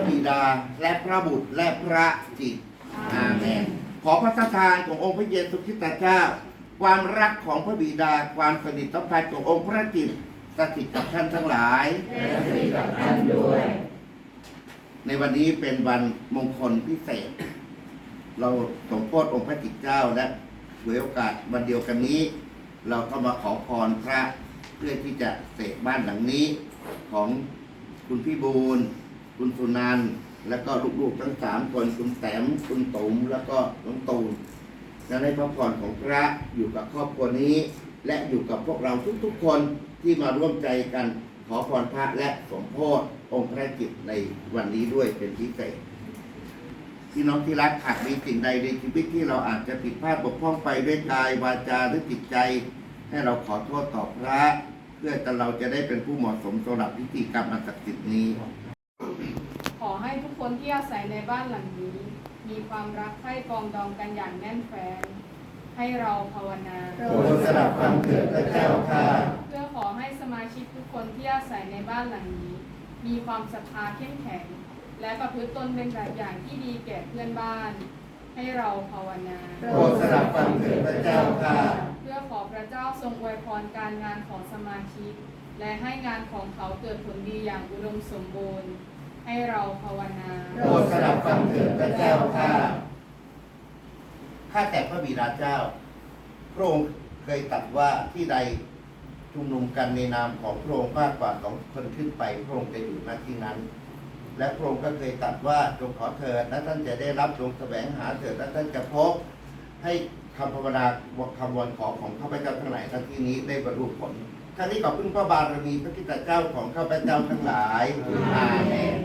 เจ้าพระนามพระบิดา และพระบุตรและพระจิตอาเมนขอพระทานขององค์พระเยซูคริสต์เจ้า ความรักของพระบิดา ความสนิทสัมพันธ์ขององค์พระจิตสถิตกับท่านทั้งหลายและสถิตกับท่านด้วย ในวันนี้เป็นวันมงคลพิเศษ เราสมโพธิองค์พระจิตเจ้าและหวยโอกาสวันเดียวกันนี้ เราก็มาขอพรพระเพื่อที่จะเสกบ้านหลังนี้ของคุณพี่บูล คุณสุนันท์แล้วก็ลูกๆทั้งสามคนคุณแต้มคุณตุ๋มแล้วก็น้องตูนและให้พระพรของพระอยู่กับครอบครัวนี้ และอยู่กับพวกเราทุกๆคนที่มาร่วมใจกันขอพรพระและสมโพธิองค์พระจิตในวันนี้ด้วยเป็นพิเศษพี่น้องที่รักหากมีสิ่งใดในชีวิตที่เราอาจจะผิดพลาดบกพร่องไปด้วยกายวาจาหรือจิตใจ ให้เราขอโทษต่อพระ เพื่อจะเราจะได้เป็นผู้เหมาะสมสำหรับพิธีกรรมอันศักดิ์สิทธิ์นี้ ให้ทุกคนที่อาศัยในบ้านหลังนี้ มีความรักใคร่ปรองดองกันอย่างแน่นแฟ้นให้เราภาวนา โปรดสดับฟังเถิดพระเจ้าค่ะ เพื่อขอให้สมาชิกทุกคนที่อาศัยในบ้านหลังนี้ มีความศรัทธาเข้มแข็ง และประพฤติตนเป็นแบบอย่างที่ดีแก่เพื่อนบ้าน ให้เราภาวนา โปรดสดับฟังเถิดพระเจ้าค่ะ เพื่อขอพระเจ้าทรงอวยพรการงานของสมาชิก และให้งานของเขาเกิดผลดีอย่างอุดมสมบูรณ์ ให้เราภาวนาโปรดสดับฟังเถิดพระเจ้าค่ะข้าแต่พระบิดาเจ้า พระองค์เคยตรัดว่าที่ใดชุมนุมกันในนามของพระองค์มากกว่าสองคนขึ้นไป พระองค์จะอยู่ณที่นั้น และพระองค์ก็เคยตรัดว่าจงขอเถิดและท่านจะได้รับจงแสวงหาเถิดและท่านจะพบให้คำภาวนาคำวอนขอของข้าพเจ้าทั้งหลายทั้งที่นี้ได้บรรลุผล ท่านนี้ขอบพึ่งพระบารมีพระกิตเจ้าของข้าพเจ้าทั้งหลายอาเมน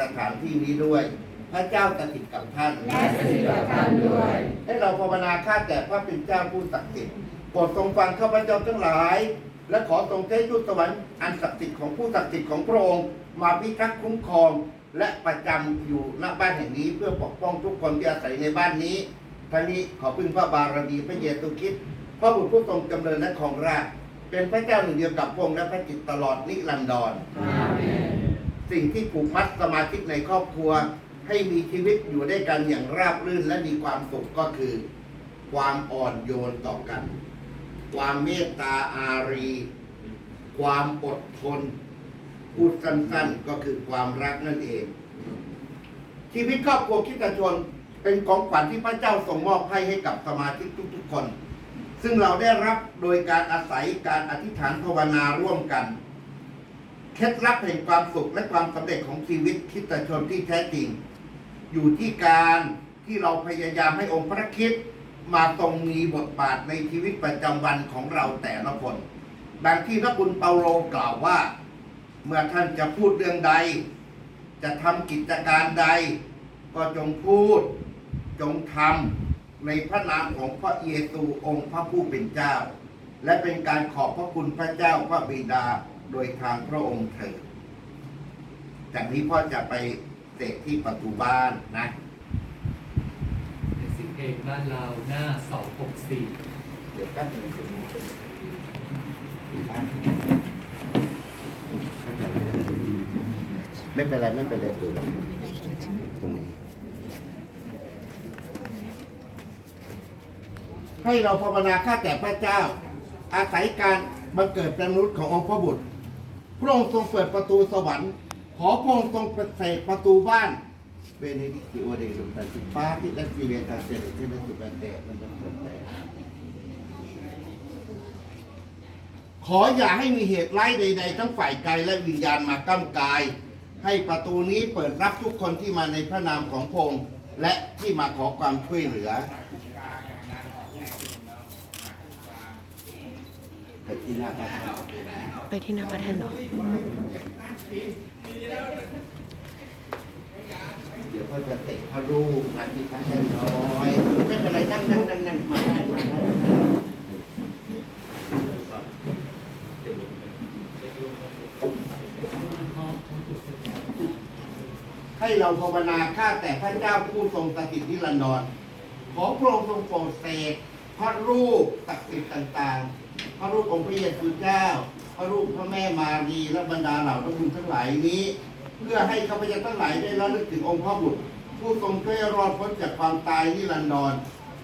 สถานที่นี้ด้วย พระเจ้าสถิตกับท่าน และสถิตกับท่านด้วย ให้เราภาวนาข้าแต่พระเป็นเจ้าผู้ศักดิ์สิทธิ์โปรดทรงฟังข้าพเจ้าทั้งหลาย และขอทรงเทศยุตสวรรค์อันศักดิ์สิทธิ์ของผู้ศักดิ์สิทธิ์ของพระองค์มาพิทักษ์คุ้มครองและประจำอยู่ณบ้านแห่งนี้เพื่อปกป้องทุกคนที่อาศัยในบ้านนี้ทั้งนี้ขอพึ่งพระบารมีพระเยซูคริสต์พระบุตรผู้ทรงกำเนิดและของราชย์เป็นพระเจ้าหนึ่งเดียวกับพระองค์และพระจิตตลอดนิรันดรอาเมน สิ่งที่ผูกมัดสมาชิกในครอบครัว ให้มีชีวิตอยู่ด้วยกันอย่างราบรื่นและมีความสุขก็คือ ความอ่อนโยนต่อกัน ความเมตตาอารี ความอดทนพูดสั้นๆก็คือความรักนั่นเอง ชีวิตครอบครัวคิดชนเป็นของขวัญที่พระเจ้าทรงมอบให้ให้กับสมาชิกทุกๆคน ซึ่งเราได้รับโดยการอาศัยการอธิษฐานภาวนาร่วมกัน เคล็ดลับแห่งความสุขและความสำเร็จของชีวิตคริสตชนที่แท้จริง อยู่ที่การที่เราพยายามให้องค์พระคริสต์มาตรงมีบทบาทในชีวิตประจำวันของเราแต่ละคนดังที่พระคุณเปาโลกล่าวว่า เมื่อท่านจะพูดเรื่องใด จะทำกิจการใด ก็จงพูดจงทำในพระนามของพระเยซูองค์พระผู้เป็นเจ้า และเป็นการขอบพระคุณพระเจ้าพระบิดา โดยทางพระองค์เถิดจากนี้พ่อจะไปเสกที่ประตูบ้านนะสิบเพลงบ้านเราหน้าสองหกสี่เดี๋ยวแป๊บหนึงไม่เป็นไรไม่เป็นไรดูตรงนี้ให้เราภาวนาข้าแต่พระเจ้า อาศัยการบังเกิดเป็นมนุษย์ขององค์พระบุตร พระองค์ทรงเปิดประตูสวรรค์ ขอพระองค์ทรงเสกประตูบ้านเบเนดิกิโอเดลุตันติปาที่และซีเรียตาเซเลที่ไม่สุแบนเตมันจะเปิดแต่ขออย่าให้มีเหตุไร้ใด ๆ ทั้งฝ่ายกายและวิญญาณมาก้ำกาย ให้ประตูนี้เปิดรับทุกคนที่มาในพระนามของพระองค์และที่มาขอความช่วยเหลือ ไปที่หน้าพระธาตุไปที่หน้าพระแท่นเหรอเดี๋ยวก็จะเตะพระรูปมาที่พระแท่นน้อยไม่เป็นไรนั่งนั่งนั่งนั่งมาได้มาได้ให้เราภาวนาข้าแต่พระเจ้าผู้ทรงสถิตนิรันดรขอพระองค์ทรงโปรดเสกพระรูปศักดิ์สิทธิ์ต่างๆ พระรูปองค์พระเยซูเจ้า พระรูปพระแม่มารีและบรรดาเหล่าพระคุณทั้งหลายนี้ เพื่อให้ข้าพเจ้าทั้งหลายได้ระลึกถึงองค์พระบุตร ผู้ทรงช่วยรอดพ้นจากความตายนิรันดร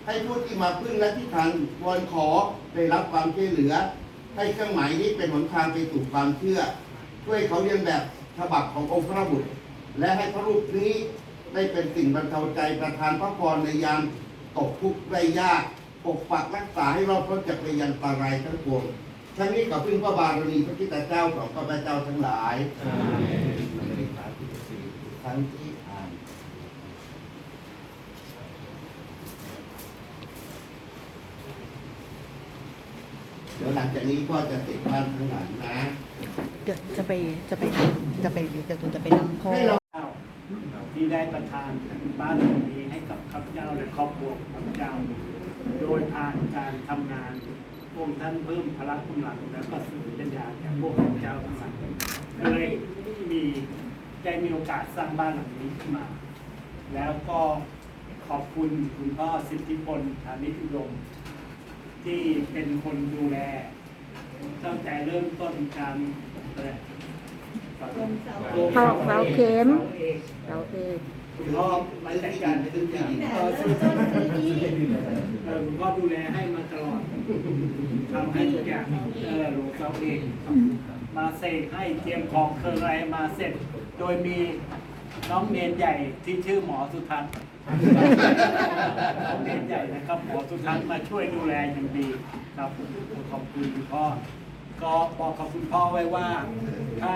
ให้ผู้ที่มาพึ่งและที่ทางวอนขอได้รับความช่วยเหลือ ให้เครื่องหมายนี้เป็นหนทางไปสู่ความเชื่อช่วยเขาเรียนแบบฉบับขององค์พระบุตร และให้พระรูปนี้ได้เป็นสิ่งบรรเทาใจประทานพระพรในยามตกทุกข์ได้ยาก ปกปักรักษาให้รอดพ้นจากพยันตรายทั้งปวงทั้งนี้กับพึ่งพระบารมีพระคิดเจ้าของข้าพเจ้าทั้งหลายทั้งที่อ่านเดี๋ยวหลังจากนี้พ่อจะติดบ้านข้างหลังนะเดี๋ยวจะไปจะไปจะไปเดี๋ยวคุณจะไปนำพ่อให้เราเจ้าที่ได้ประทานบ้านหลังนี้ให้กับข้าพเจ้าและครอบครัวของข้าพเจ้าโดยผ่าน การทำงานพวกท่านเพิ่มพละกำลังและก็สื่อปัญญาแก่พวกข้าพเจ้าทั้งหลายเลยมีได้มีโอกาสสร้างบ้านหลังนี้ขึ้นมา แล้วก็ขอบคุณคุณพ่อสิทธิพลฐานิอุดมที่เป็นคนดูแลตั้งแต่เริ่มต้นการอะไรเสาเสาเข็มสาเอก คุณพ่อมาจัดการซื้อที่ดินเออซื้อเออคุณพ่อดูแลให้มาตลอดทำให้ทุกอย่างเออหลวงเจ้าเองมาเสกให้เตรียมของเครื่องอะไรมาเสร็จ โดยมีน้องเนนใหญ่ที่ชื่อหมอสุทัศน์น้องเนนใหญ่นะครับหมอสุทัศน์มาช่วยดูแลอย่างดีครับขอบคุณคุณพ่อก็บอกกับคุณพ่อไว้ว่าถ้า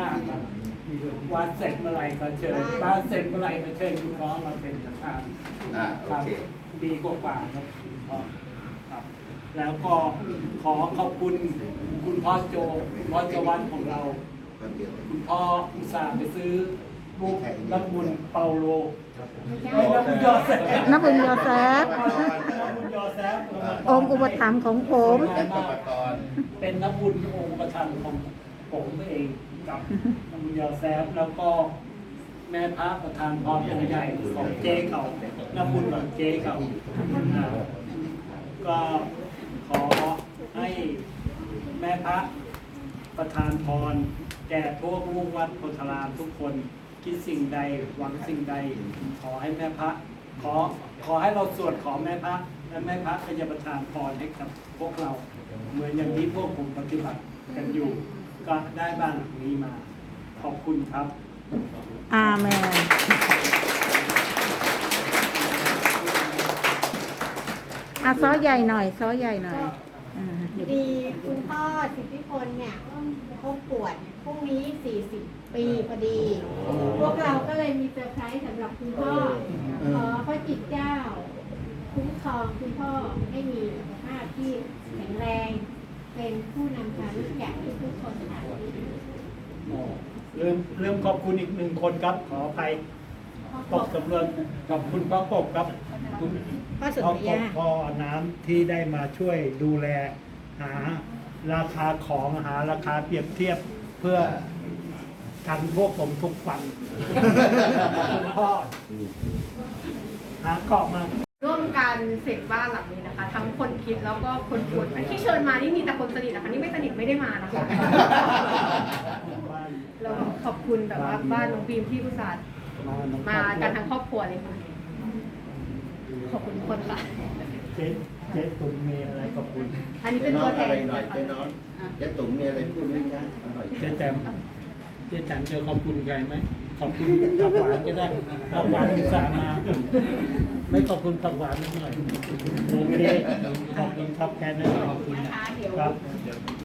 วัดเสร็จเมื่อไหร่ก็เชิญบ้านเสร็จเมื่อไหร่ก็เชิญคุณพ่อมาเป็นประธานอ่าโอครับเคดีกว่าๆครับคุณพ่อครับ แล้วก็ขอขอบคุณคุณพ่อโจคุณพ่อโจวันของเรา คนเดียวคุณพ่ออุตส่าห์ไปซื้อบุกน้ำบุญเปาโลเอ้ยน้ำบุญยอแซฟนับบุญยอแซฟ น้ำบุญยอแซฟองค์อุปถัมภ์ของผมและกรรมกรเป็นน้ำบุญองค์ประธานของ ผมเองกับน้ำบุญยอแซฟแล้วก็แม่พระประธานพรองค์ใหญ่ของเจ๊เก่าน้ำบุญของเจ๊เก่าก็ขอให้แม่พระประธานพร แก่ทั่ววงวัดโพธารามทุกคนคิดสิ่งใดหวังสิ่งใด ขอให้แม่พระ ขอขอให้เราสวดขอแม่พระ และแม่พระก็จะประทานพรให้กับพวกเรา เหมือนอย่างที่พวกผมปฏิบัติกันอยู่ ก็ได้บ้านหลังนี้มา ขอบคุณครับ อาเมน อะซ้อใหญ่หน่อย ซ้อใหญ่หน่อยอ่าเดี๋ยวดีคุณพ่อสิทธิพลเนี่ยเขาปวดพรุ่งนี้ 40 ปีพอดี พวกเราก็เลยมีเซอร์ไพรส์สำหรับคุณพ่อ ขอพระจิตเจ้า คุ้มครองคุณพ่อให้มีสุขภาพที่แข็งแรง เป็นผู้นำพาลูกแกะทุกๆคนค่ะอ๋อเริ่มเริ่มขอบคุณอีกหนึ่งคนครับ ขออภัยตกสำเริงขอบคุณป้าปกครับคุณพ่อสุนพ่อทรปยากพ่อน้ำที่ได้มาช่วยดูแล หาราคาของหาราคาเปรียบเทียบเพื่อกันพวกผมทุกวันคุณพ่อหาเกาะมา ร่วมกันเสร็จบ้านหลังนี้นะคะ ทั้งคนคิดแล้วก็คนพูดที่เชิญมานี่มีแต่คนสนิทนะคะนี่ไม่สนิทไม่ได้มานะคะแล้วก็ขอบคุณแบบว่าบ้านน้องบีมที่อุตส่าห์มากันทั้งครอบครัวเลยค่ะขอบคุณทุกคนค่ะเจ๊เจ๊ตุนมีอะไรขอบคุณอันนี้เป็นน้อตังวแทอะไรนหน่อยนะคะเจ๊น้องเจ๊ตุ๋มมีอะไรพูดไหมจ๊ะอร่อยเจ๊แจมเจ๊แจมเจอขอบคุณใครไหมขอบคุณผักหวานก็ได้ผักหวานอุตส่าห์มา ไม่ขอบคุณผักหวานนิดหน่อยโอเคขอบคุณครับแค่นั้นขอบคุณนะคะเดี๋ยวครับ